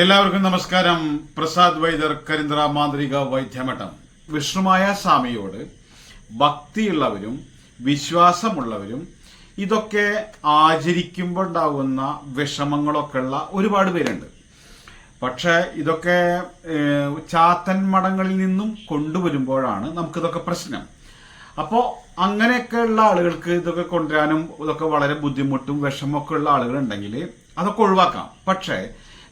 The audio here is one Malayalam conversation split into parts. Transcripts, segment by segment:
എല്ലാവർക്കും നമസ്കാരം. പ്രസാദ് വൈദ്യർ കരിന്ദ്ര മാന്ത്രിക വൈദ്യമഠം. വിഷ്ണുമായ സ്വാമിയോട് ഭക്തിയുള്ളവരും വിശ്വാസമുള്ളവരും ഇതൊക്കെ ആചരിക്കുമ്പോൾ ഉണ്ടാകുന്ന വിഷമങ്ങളൊക്കെ ഉള്ള ഒരുപാട് പേരുണ്ട്. പക്ഷേ ഇതൊക്കെ ചാത്തൻ മഠങ്ങളിൽ നിന്നും കൊണ്ടുവരുമ്പോഴാണ് നമുക്കിതൊക്കെ പ്രശ്നം. അപ്പോൾ അങ്ങനെയൊക്കെ ഉള്ള ആളുകൾക്ക് ഇതൊക്കെ കൊണ്ടുവരാനും ഇതൊക്കെ വളരെ ബുദ്ധിമുട്ടും വിഷമമൊക്കെ ഉള്ള ആളുകൾ ഉണ്ടെങ്കിൽ അതൊക്കെ ഒഴിവാക്കാം. പക്ഷേ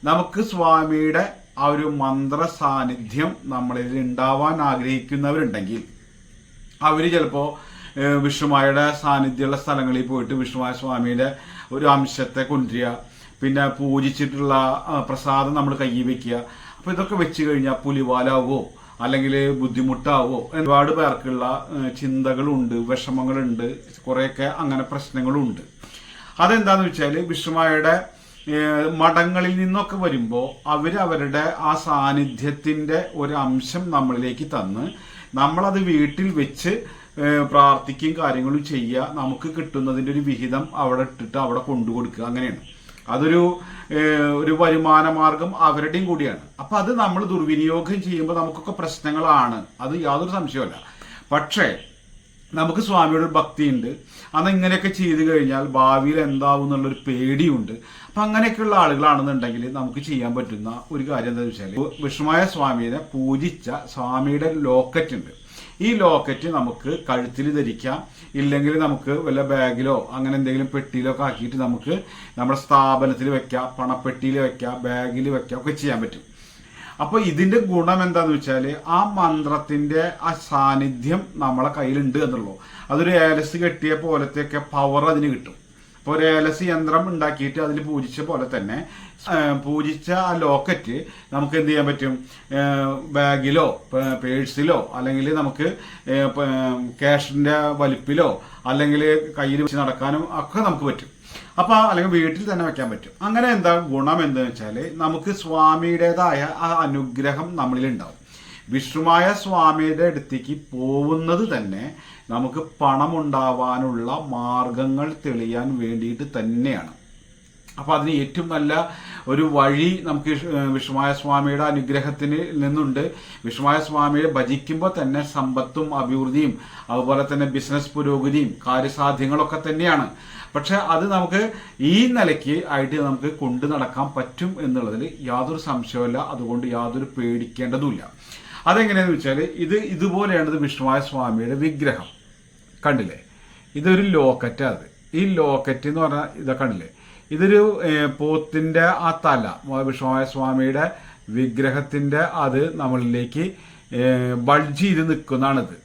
നമുക്ക് സ്വാമിയുടെ ആ ഒരു മന്ത്ര സാന്നിധ്യം നമ്മളിൽ ഉണ്ടാവാൻ ആഗ്രഹിക്കുന്നവരുണ്ടെങ്കിൽ അവർ ചിലപ്പോൾ വിഷ്ണുമായുടെ സാന്നിധ്യമുള്ള സ്ഥലങ്ങളിൽ പോയിട്ട് വിഷ്ണുമായ സ്വാമിയുടെ ഒരു അംശത്തെ കൊണ്ടുവരിക പിന്നെ പൂജിച്ചിട്ടുള്ള പ്രസാദം നമ്മൾ കയ്യിൽ വെക്കുക. അപ്പോൾ ഇതൊക്കെ വെച്ച് കഴിഞ്ഞാൽ പുലിവാലാവോ അല്ലെങ്കിൽ ബുദ്ധിമുട്ടാവോ? ഒരുപാട് പേർക്കുള്ള ചിന്തകളുണ്ട് വിഷമങ്ങളുണ്ട് കുറേയൊക്കെ അങ്ങനെ പ്രശ്നങ്ങളുണ്ട്. അതെന്താന്ന് വെച്ചാൽ വിഷ്ണുമായുടെ മഠങ്ങളിൽ നിന്നൊക്കെ വരുമ്പോൾ അവർ അവരുടെ ആ സാന്നിധ്യത്തിന്റെ ഒരു അംശം നമ്മളിലേക്ക് തന്ന് നമ്മളത് വീട്ടിൽ വെച്ച് പ്രാർത്ഥിക്കുകയും കാര്യങ്ങളും ചെയ്യുക നമുക്ക് കിട്ടുന്നതിന്റെ ഒരു വിഹിതം അവിടെ ഇട്ടിട്ട് അവിടെ കൊണ്ടു കൊടുക്കുക. അങ്ങനെയാണ്. അതൊരു ഒരു വരുമാന മാർഗം അവരുടെയും കൂടിയാണ്. അപ്പൊ അത് നമ്മൾ ദുർവിനിയോഗം ചെയ്യുമ്പോൾ നമുക്കൊക്കെ പ്രശ്നങ്ങളാണ്. അത് യാതൊരു സംശയമല്ല പക്ഷേ നമുക്ക് സ്വാമിയുടെ ഒരു ഭക്തിയുണ്ട്. അന്ന് ഇങ്ങനെയൊക്കെ ചെയ്തു കഴിഞ്ഞാൽ ഭാവിയിൽ എന്താവും എന്നുള്ളൊരു പേടിയുണ്ട്. അപ്പം അങ്ങനെയൊക്കെയുള്ള ആളുകളാണെന്നുണ്ടെങ്കിൽ നമുക്ക് ചെയ്യാൻ പറ്റുന്ന ഒരു കാര്യം എന്താണെന്ന് വെച്ചാൽ വിഷ്ണുമായ സ്വാമിയെ പൂജിച്ച സ്വാമിയുടെ ലോക്കറ്റ് ഉണ്ട്. ഈ ലോക്കറ്റ് നമുക്ക് കഴുത്തിൽ ധരിക്കാം. ഇല്ലെങ്കിൽ നമുക്ക് വല്ല ബാഗിലോ അങ്ങനെ എന്തെങ്കിലും പെട്ടിയിലോ ഒക്കെ ആക്കിയിട്ട് നമുക്ക് നമ്മുടെ സ്ഥാപനത്തിൽ വെക്കാം. പണപ്പെട്ടിയിൽ വെക്കാം. ബാഗിൽ വെക്കാം. ഒക്കെ ചെയ്യാൻ പറ്റും. അപ്പൊ ഇതിന്റെ ഗുണം എന്താന്ന് വെച്ചാൽ ആ മന്ത്രത്തിന്റെ ആ സാന്നിധ്യം നമ്മളെ കയ്യിലുണ്ട് എന്നുള്ളൂ. അതൊരു ഏലസ് കെട്ടിയ പോലത്തെയൊക്കെ പവർ അതിന് കിട്ടും. അപ്പോൾ ഒരു ഏലസ് യന്ത്രം ഉണ്ടാക്കിയിട്ട് അതിൽ പൂജിച്ച പോലെ തന്നെ പൂജിച്ച ആ ലോക്കറ്റ് നമുക്ക് എന്ത് ചെയ്യാൻ പറ്റും? ബാഗിലോ പേഴ്സിലോ അല്ലെങ്കിൽ നമുക്ക് ക്യാഷിന്റെ വലിപ്പിലോ അല്ലെങ്കിൽ കയ്യിൽ വെച്ച് നടക്കാനും ഒക്കെ നമുക്ക് പറ്റും. അപ്പൊ അല്ലെങ്കിൽ വീട്ടിൽ തന്നെ വെക്കാൻ പറ്റും. അങ്ങനെ എന്താ ഗുണം എന്താണെന്ന് വെച്ചാൽ നമുക്ക് സ്വാമിയുടേതായ ആ അനുഗ്രഹം നമ്മളിൽ ഉണ്ടാവും. വിഷ്ണുമായ സ്വാമിയുടെ അടുത്തേക്ക് പോകുന്നത് തന്നെ നമുക്ക് പണമുണ്ടാവാനുള്ള മാർഗങ്ങൾ തെളിയാൻ വേണ്ടിയിട്ട് തന്നെയാണ്. അപ്പം അതിന് ഏറ്റവും നല്ല ഒരു വഴി നമുക്ക് വിഷ്ണുമായ സ്വാമിയുടെ അനുഗ്രഹത്തിന് നിന്നുണ്ട്. വിഷ്ണുമായ സ്വാമിയെ ഭജിക്കുമ്പോൾ തന്നെ സമ്പത്തും അഭിവൃദ്ധിയും അതുപോലെ തന്നെ ബിസിനസ് പുരോഗതിയും കാര്യസാധ്യങ്ങളൊക്കെ തന്നെയാണ്. പക്ഷെ അത് നമുക്ക് ഈ നിലയ്ക്ക് ആയിട്ട് നമുക്ക് കൊണ്ടു നടക്കാൻ പറ്റും എന്നുള്ളതിൽ യാതൊരു സംശയമില്ല അതുകൊണ്ട് യാതൊരു പേടിക്കേണ്ടതുമില്ല. അതെങ്ങനെയാന്ന് വെച്ചാൽ ഇത് ഇതുപോലെയാണ് ഇത് വിഷ്ണുമായ സ്വാമിയുടെ വിഗ്രഹം. കണ്ടില്ലേ? ഇതൊരു ലോക്കറ്റ് അത്. ഈ ലോക്കറ്റ് എന്ന് പറഞ്ഞാൽ ഇതാ കണ്ടില്ലേ? ഇതൊരു പോത്തിന്റെ ആ തല വിഷ്ണുമായ സ്വാമിയുടെ വിഗ്രഹത്തിന്റെ അത് നമ്മളിലേക്ക് ബൾജി ചെയ്ത് നിൽക്കുന്നതാണിത്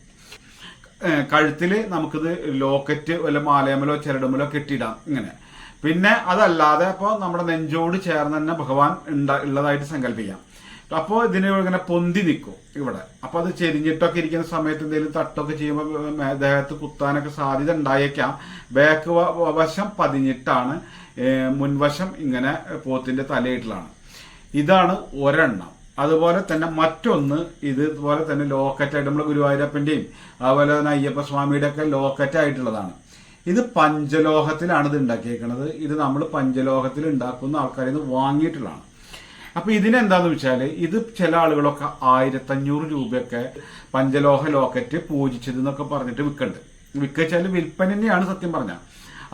കഴുത്തിൽ നമുക്കിത് ലോക്കറ്റ് വല്ല മാലയമലോ ചരടുമലോ കെട്ടിയിടാം ഇങ്ങനെ. പിന്നെ അതല്ലാതെ അപ്പോൾ നമ്മുടെ നെഞ്ചോട് ചേർന്ന് തന്നെ ഭഗവാൻ ഉള്ളതായിട്ട് സങ്കല്പിക്കാം. അപ്പോൾ ഇതിനെ ഇങ്ങനെ പൊന്തി നിൽക്കും ഇവിടെ. അപ്പോൾ അത് ചെരിഞ്ഞിട്ടൊക്കെ ഇരിക്കുന്ന സമയത്ത് എന്തെങ്കിലും തട്ടൊക്കെ ചെയ്യുമ്പോൾ ദേഹത്ത് കുത്താനൊക്കെ സാധ്യത ഉണ്ടായേക്കാം. ബാക്ക് വശം പതിഞ്ഞിട്ടാണ് മുൻവശം ഇങ്ങനെ പോത്തിന്റെ തലയിട്ടിലാണ്. ഇതാണ് ഒരെണ്ണം. അതുപോലെ തന്നെ മറ്റൊന്ന് ഇത് ഇതുപോലെ തന്നെ ലോക്കറ്റായിട്ട് നമ്മുടെ ഗുരുവായൂരപ്പന്റെയും അതുപോലെ തന്നെ അയ്യപ്പ സ്വാമിയുടെ ഒക്കെ ലോക്കറ്റായിട്ടുള്ളതാണ്. ഇത് പഞ്ചലോഹത്തിലാണ് ഇത് ഉണ്ടാക്കിയേക്കുന്നത് ഇത് നമ്മൾ പഞ്ചലോഹത്തിൽ ഉണ്ടാക്കുന്ന ആൾക്കാരിൽ നിന്ന് വാങ്ങിയിട്ടുള്ളതാണ്. അപ്പൊ ഇതിനെന്താന്ന് വെച്ചാൽ ഇത് ചില ആളുകളൊക്കെ ആയിരത്തഞ്ഞൂറ് രൂപയൊക്കെ പഞ്ചലോഹ ലോക്കറ്റ് പൂജിച്ചത് എന്നൊക്കെ പറഞ്ഞിട്ട് വിൽക്കുന്നുണ്ട് വിൽക്കച്ചാൽ വിൽപ്പന തന്നെയാണ് സത്യം പറഞ്ഞ.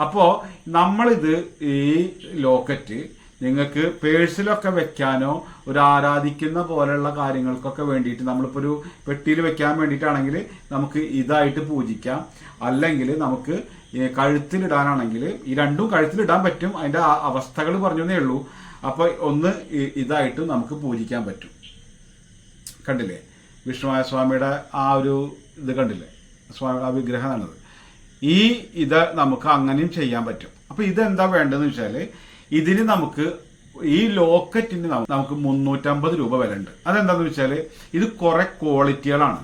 അപ്പോ നമ്മളിത് ഈ ലോക്കറ്റ് നിങ്ങൾക്ക് പേഴ്സിലൊക്കെ വെക്കാനോ ഒരു ആരാധിക്കുന്ന പോലെയുള്ള കാര്യങ്ങൾക്കൊക്കെ വേണ്ടിയിട്ട് നമ്മളിപ്പോൾ ഒരു പെട്ടിയിൽ വെക്കാൻ വേണ്ടിയിട്ടാണെങ്കിൽ നമുക്ക് ഇതായിട്ട് പൂജിക്കാം. അല്ലെങ്കിൽ നമുക്ക് കഴുത്തിലിടാനാണെങ്കിൽ ഈ രണ്ടും കഴുത്തിലിടാൻ പറ്റും. അതിന്റെ അവസ്ഥകൾ പറഞ്ഞേ ഉള്ളൂ. അപ്പോൾ ഒന്ന് ഇതായിട്ട് നമുക്ക് പൂജിക്കാൻ പറ്റും. കണ്ടില്ലേ? വിഷ്ണുമായ സ്വാമിയുടെ ആ ഒരു ഇത് കണ്ടില്ലേ? സ്വാമി ആ വിഗ്രഹമാണത് ഈ ഇത് നമുക്ക് അങ്ങനെയും ചെയ്യാൻ പറ്റും. അപ്പോൾ ഇതെന്താ വേണ്ടതെന്ന് വെച്ചാൽ ഇതിന് നമുക്ക് ഈ ലോക്കറ്റിന് നമുക്ക് മുന്നൂറ്റമ്പത് രൂപ വില ഉണ്ട് അതെന്താണെന്ന് വെച്ചാൽ ഇത് കുറെ ക്വാളിറ്റികളാണ്.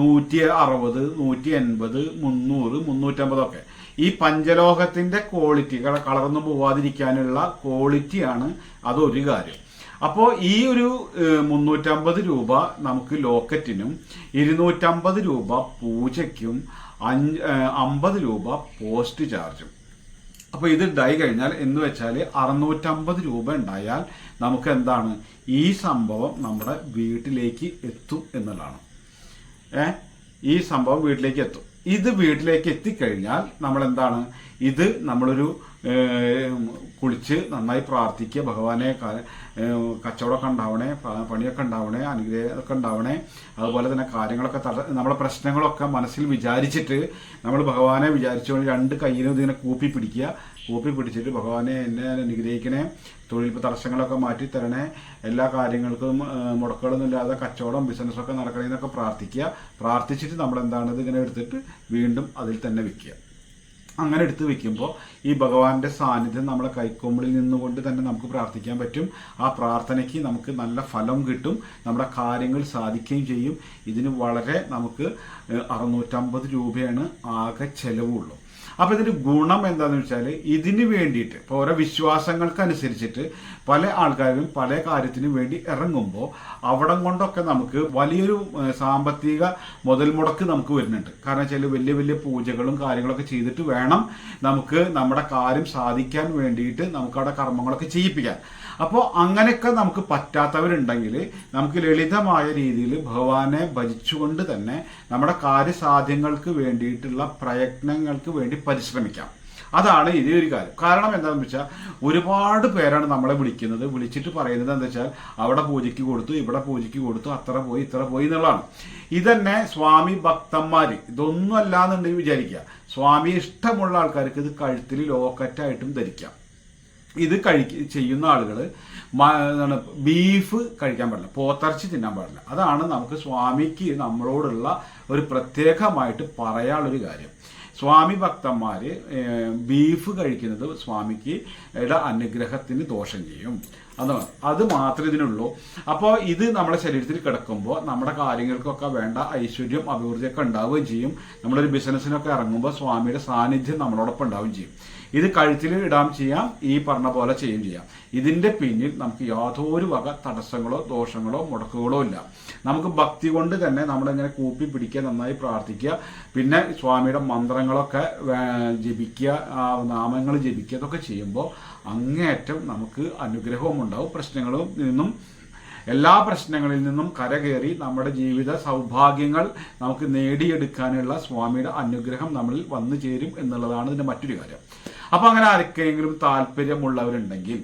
നൂറ്റി അറുപത് നൂറ്റി എൺപത് മുന്നൂറ് മുന്നൂറ്റമ്പതൊക്കെ. ഈ പഞ്ചലോഹത്തിന്റെ ക്വാളിറ്റി കളർന്നു പോവാതിരിക്കാനുള്ള ക്വാളിറ്റിയാണ് അതൊരു കാര്യം. അപ്പോൾ ഈ ഒരു മുന്നൂറ്റമ്പത് രൂപ നമുക്ക് ലോക്കറ്റിനും ഇരുന്നൂറ്റമ്പത് രൂപ പൂജയ്ക്കും അഞ്ച് അമ്പത് രൂപ പോസ്റ്റ് ചാർജും അപ്പോൾ ഇത് ഉണ്ടായി കഴിഞ്ഞാൽ എന്ന് വെച്ചാൽ അറുന്നൂറ്റമ്പത് രൂപ ഉണ്ടായാൽ നമുക്ക് എന്താണ്? ഈ സംഭവം നമ്മുടെ വീട്ടിലേക്ക് എത്തും എന്നുള്ളതാണ്. ഏ? ഈ സംഭവം വീട്ടിലേക്ക് എത്തും. ഇത് വീട്ടിലേക്ക് എത്തിക്കഴിഞ്ഞാൽ നമ്മൾ എന്താണ് ഇത് നമ്മളൊരു കുളിച്ച് നന്നായി പ്രാർത്ഥിക്കുക. ഭഗവാനെ കച്ചവടമൊക്കെ ഉണ്ടാവണേ പണിയൊക്കെ ഉണ്ടാവണേ അനുഗ്രഹമൊക്കെ ഉണ്ടാവണേ. അതുപോലെ തന്നെ കാര്യങ്ങളൊക്കെ തട നമ്മളെ പ്രശ്നങ്ങളൊക്കെ മനസ്സിൽ വിചാരിച്ചിട്ട് നമ്മൾ ഭഗവാനെ വിചാരിച്ചുകൊണ്ട് രണ്ട് കയ്യിലും ഇതിങ്ങനെ കൂപ്പി പിടിക്കുക. കൂപ്പി പിടിച്ചിട്ട് ഭഗവാനെ എന്നെ അനുഗ്രഹിക്കണേ തൊഴിൽ തടസ്സങ്ങളൊക്കെ മാറ്റി തരണേ എല്ലാ കാര്യങ്ങൾക്കും മുടക്കുകളൊന്നും ഇല്ലാതെ കച്ചവടം ബിസിനസ്സൊക്കെ നടക്കണേ എന്നൊക്കെ പ്രാർത്ഥിക്കുക. പ്രാർത്ഥിച്ചിട്ട് നമ്മൾ എന്താണ് ഇത് ഇങ്ങനെ എടുത്തിട്ട് വീണ്ടും അതിൽ തന്നെ വിൽക്കുക അങ്ങനെ എടുത്ത് വെക്കുമ്പോൾ ഈ ഭഗവാന്റെ സാന്നിധ്യം നമ്മളെ കൈക്കൊമ്പിളിൽ നിന്നുകൊണ്ട് തന്നെ നമുക്ക് പ്രാർത്ഥിക്കാൻ പറ്റും. ആ പ്രാർത്ഥനയ്ക്ക് നമുക്ക് നല്ല ഫലം കിട്ടും. നമ്മുടെ കാര്യങ്ങൾ സാധിക്കുകയും ചെയ്യും. ഇതിന് വളരെ നമുക്ക് അറുന്നൂറ്റമ്പത് രൂപയാണ് ആകെ ചെലവുള്ളൂ. അപ്പൊ ഇതിന്റെ ഗുണം എന്താണെന്ന് വെച്ചാൽ ഇതിന് വേണ്ടിയിട്ട് ഇപ്പോൾ ഓരോ വിശ്വാസങ്ങൾക്കനുസരിച്ചിട്ട് പല ആൾക്കാരും പല കാര്യത്തിനും വേണ്ടി ഇറങ്ങുമ്പോൾ അവിടം കൊണ്ടൊക്കെ നമുക്ക് വലിയൊരു സാമ്പത്തിക മുതൽ മുടക്ക് നമുക്ക് വരുന്നുണ്ട്. കാരണം വെച്ചാൽ വലിയ വലിയ പൂജകളും കാര്യങ്ങളൊക്കെ ചെയ്തിട്ട് വേണം നമുക്ക് നമ്മുടെ കാര്യം സാധിക്കാൻ വേണ്ടിയിട്ട് നമുക്ക് അവിടെ കർമ്മങ്ങളൊക്കെ ചെയ്യിപ്പിക്കാൻ. അപ്പോൾ അങ്ങനെയൊക്കെ നമുക്ക് പറ്റാത്തവരുണ്ടെങ്കിൽ നമുക്ക് ലളിതമായ രീതിയിൽ ഭഗവാനെ ഭജിച്ചുകൊണ്ട് തന്നെ നമ്മുടെ കാര്യസാധ്യങ്ങൾക്ക് വേണ്ടിയിട്ടുള്ള പ്രയത്നങ്ങൾക്ക് വേണ്ടി പരിശ്രമിക്കാം. അതാണ് ഇതേ ഒരു കാര്യം. കാരണം എന്താണെന്ന് വെച്ചാൽ ഒരുപാട് പേരാണ് നമ്മളെ വിളിക്കുന്നത്. വിളിച്ചിട്ട് പറയുന്നത് എന്താ വെച്ചാൽ അവിടെ പൂജയ്ക്ക് കൊടുത്തു ഇവിടെ പൂജയ്ക്ക് കൊടുത്തു അത്ര പോയി ഇത്ര പോയി എന്നുള്ളതാണ്. ഇതന്നെ സ്വാമി ഭക്തന്മാർ ഇതൊന്നും അല്ലാന്നുണ്ടെങ്കിൽ വിചാരിക്കുക. സ്വാമി ഇഷ്ടമുള്ള ആൾക്കാർക്ക് ഇത് കഴുത്തിൽ ലോക്കറ്റായിട്ടും ധരിക്കാം. ഇത് കഴിക്ക ചെയ്യുന്ന ആളുകൾ എന്താണ് ബീഫ് കഴിക്കാൻ പാടില്ല പോത്തിറച്ചി തിന്നാൻ പാടില്ല. അതാണ് നമുക്ക് സ്വാമിക്ക് നമ്മളോടുള്ള ഒരു പ്രത്യേകമായിട്ട് പറയാനുള്ളൊരു കാര്യം. സ്വാമി ഭക്തന്മാർ ബീഫ് കഴിക്കുന്നത് സ്വാമിക്ക് അനുഗ്രഹത്തിന് ദോഷം ചെയ്യും. അതാണ് അത് മാത്രമേ ഇതിനുള്ളൂ. അപ്പോൾ ഇത് നമ്മുടെ ശരീരത്തിൽ കിടക്കുമ്പോൾ നമ്മുടെ കാര്യങ്ങൾക്കൊക്കെ വേണ്ട ഐശ്വര്യം അഭിവൃദ്ധിയൊക്കെ ഉണ്ടാവുകയും ചെയ്യും. നമ്മളൊരു ബിസിനസ്സിനൊക്കെ ഇറങ്ങുമ്പോൾ സ്വാമിയുടെ സാന്നിധ്യം നമ്മളോടൊപ്പം ഉണ്ടാവുകയും ചെയ്യും. ഇത് കഴുത്തിൽ ഇടാൻ ചെയ്യാം ഈ പറഞ്ഞ പോലെ ചെയ്യുകയും ചെയ്യാം. ഇതിന്റെ പിന്നിൽ നമുക്ക് യാതൊരു വക തടസ്സങ്ങളോ ദോഷങ്ങളോ മുടക്കുകളോ ഇല്ല. നമുക്ക് ഭക്തി കൊണ്ട് തന്നെ നമ്മളിങ്ങനെ കൂപ്പി പിടിക്കുക നന്നായി പ്രാർത്ഥിക്കുക പിന്നെ സ്വാമിയുടെ മന്ത്രങ്ങളൊക്കെ ജപിക്കുക നാമങ്ങൾ ജപിക്കുക അതൊക്കെ ചെയ്യുമ്പോൾ അങ്ങേയറ്റം നമുക്ക് അനുഗ്രഹവും ഉണ്ടാവും പ്രശ്നങ്ങളും നിന്നും എല്ലാ പ്രശ്നങ്ങളിൽ നിന്നും കരകയറി നമ്മുടെ ജീവിത സൗഭാഗ്യങ്ങൾ നമുക്ക് നേടിയെടുക്കാനുള്ള സ്വാമിയുടെ അനുഗ്രഹം നമ്മളിൽ വന്നു ചേരും എന്നുള്ളതാണ് ഇതിന്റെ മറ്റൊരു കാര്യം. അപ്പൊ അങ്ങനെ ആർക്കെങ്കിലും താല്പര്യമുള്ളവരുണ്ടെങ്കിൽ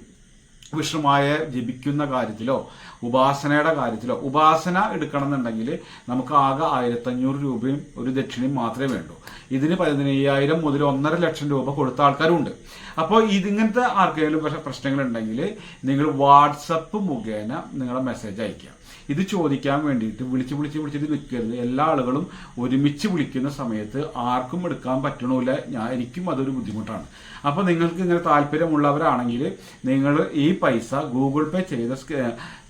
വിഷ്ണുമായ ജപിക്കുന്ന കാര്യത്തിലോ ഉപാസനയുടെ കാര്യത്തിലോ ഉപാസന എടുക്കണം എന്നുണ്ടെങ്കിൽ നമുക്ക് ആകെ ആയിരത്തഞ്ഞൂറ് രൂപയും ഒരു ദക്ഷിണയും മാത്രമേ വേണ്ടൂ. ഇതിന് പതിനയ്യായിരം മുതൽ ഒന്നര ലക്ഷം രൂപ കൊടുത്ത ആൾക്കാരുണ്ട്. അപ്പോൾ ഇതിങ്ങനത്തെ ആർക്കെങ്കിലും പ്രശ്നങ്ങളുണ്ടെങ്കിൽ നിങ്ങൾ വാട്സപ്പ് മുഖേന നിങ്ങളെ മെസ്സേജ് അയക്കുക ഇത് ചോദിക്കാൻ വേണ്ടിയിട്ട് വിളിച്ച് വിളിച്ച് വിളിച്ചിട്ട് നിൽക്കരുത്. എല്ലാ ആളുകളും ഒരുമിച്ച് വിളിക്കുന്ന സമയത്ത് ആർക്കും എടുക്കാൻ പറ്റണമില്ല ഞാൻ എനിക്കും അതൊരു ബുദ്ധിമുട്ടാണ്. അപ്പോൾ നിങ്ങൾക്ക് ഇങ്ങനെ താല്പര്യമുള്ളവരാണെങ്കിൽ നിങ്ങൾ ഈ പൈസ ഗൂഗിൾ പേ ചെയ്ത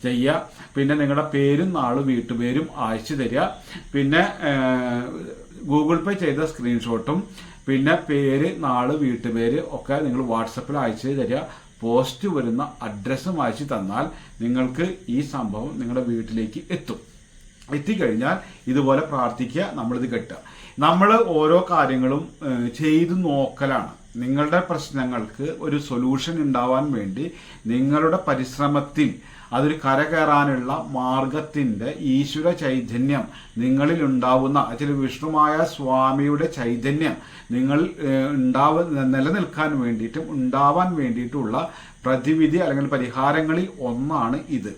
ചെയ്യുക പിന്നെ നിങ്ങളുടെ പേരും നാളും വീട്ടുപേരും അയച്ചു തരിക. പിന്നെ ഗൂഗിൾ പേ ചെയ്ത സ്ക്രീൻഷോട്ടും പിന്നെ പേര് നാൾ വീട്ടുപേര് ഒക്കെ നിങ്ങൾ വാട്സപ്പിൽ അയച്ചു തരിക. പോസ്റ്റ് വരുന്ന അഡ്രസ്സ് അയച്ചു തന്നാൽ നിങ്ങൾക്ക് ഈ സംഭവം നിങ്ങളുടെ വീട്ടിലേക്ക് എത്തും. എത്തിക്കഴിഞ്ഞാൽ ഇതുപോലെ പ്രാർത്ഥിക്കുക നമ്മളിത് കെട്ടുക. നമ്മൾ ഓരോ കാര്യങ്ങളും ചെയ്തു നോക്കലാണ്. നിങ്ങളുടെ പ്രശ്നങ്ങൾക്ക് ഒരു സൊല്യൂഷൻ ഉണ്ടാവാൻ വേണ്ടി നിങ്ങളുടെ പരിശ്രമത്തിൽ അതൊരു കരകയറാനുള്ള മാർഗത്തിന്റെ ഈശ്വര ചൈതന്യം നിങ്ങളിൽ ഉണ്ടാവുന്ന അതിൽ വിഷ്ണുമായ സ്വാമിയുടെ ചൈതന്യം നിങ്ങൾ ഉണ്ടാവ നിലനിൽക്കാൻ വേണ്ടിയിട്ടും ഉണ്ടാവാൻ വേണ്ടിയിട്ടുള്ള പ്രതിവിധി അല്ലെങ്കിൽ പരിഹാരങ്ങളിൽ ഒന്നാണ് ഇത്.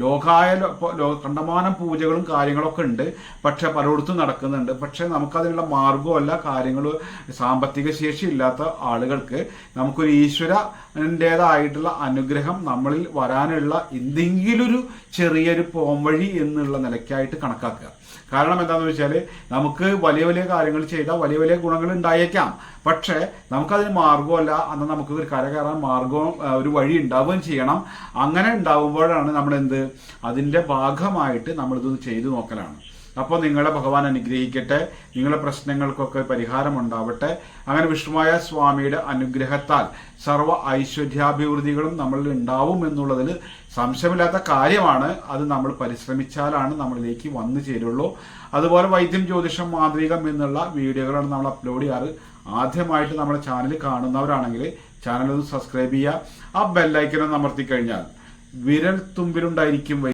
ലോകായ കണ്ടമാനം പൂജകളും കാര്യങ്ങളൊക്കെ ഉണ്ട്. പക്ഷെ പലയിടത്തും നടക്കുന്നുണ്ട്. പക്ഷെ നമുക്കതിനുള്ള മാർഗമല്ല കാര്യങ്ങൾ സാമ്പത്തിക ശേഷി ഇല്ലാത്ത ആളുകൾക്ക്. നമുക്കൊരു ഈശ്വരന്റെതായിട്ടുള്ള അനുഗ്രഹം നമ്മളിൽ വരാനുള്ള എന്തെങ്കിലും ഒരു ചെറിയൊരു പോംവഴി എന്നുള്ള നിലയ്ക്കായിട്ട് കണക്കാക്കുക. കാരണം എന്താണെന്ന് വെച്ചാൽ നമുക്ക് വലിയ വലിയ കാര്യങ്ങൾ ചെയ്താൽ വലിയ വലിയ ഗുണങ്ങൾ ഉണ്ടായേക്കാം. പക്ഷേ നമുക്കതിന് മാർഗമല്ല അന്ന് നമുക്ക് ഒരു കര കയറാൻ മാർഗവും ഒരു വഴി ഉണ്ടാവുകയും ചെയ്യണം. അങ്ങനെ ഉണ്ടാവുമ്പോഴാണ് നമ്മൾ എന്ത് അതിന്റെ ഭാഗമായിട്ട് നമ്മളിതൊന്ന് ചെയ്തു നോക്കലാണ്. അപ്പോൾ നിങ്ങളെ ഭഗവാൻ അനുഗ്രഹിക്കട്ടെ. നിങ്ങളുടെ പ്രശ്നങ്ങൾക്കൊക്കെ പരിഹാരം ഉണ്ടാവട്ടെ അങ്ങനെ വിഷ്ണുമായ സ്വാമിയുടെ അനുഗ്രഹത്താൽ സർവ ഐശ്വര്യാഭിവൃദ്ധികളും നമ്മളിൽ ഉണ്ടാവും എന്നുള്ളതിൽ സംശയമില്ലാത്ത കാര്യമാണ്. അത് നമ്മൾ പരിശ്രമിച്ചാലാണ് നമ്മളിലേക്ക് വന്നു ചേരുള്ളൂ. അതുപോലെ വൈദ്യം ജ്യോതിഷം മാന്ത്രികം എന്നുള്ള വീഡിയോകളാണ് നമ്മൾ അപ്ലോഡ് ചെയ്യാറ്. ആദ്യമായിട്ട് നമ്മുടെ ചാനൽ കാണുന്നവരാണെങ്കിൽ ചാനൽ ഒന്ന് സബ്സ്ക്രൈബ് ചെയ്യുക. ആ ബെല്ലൈക്കനെ അമർത്തി കഴിഞ്ഞാൽ വിരൽ തുമ്പിലുണ്ടായിരിക്കും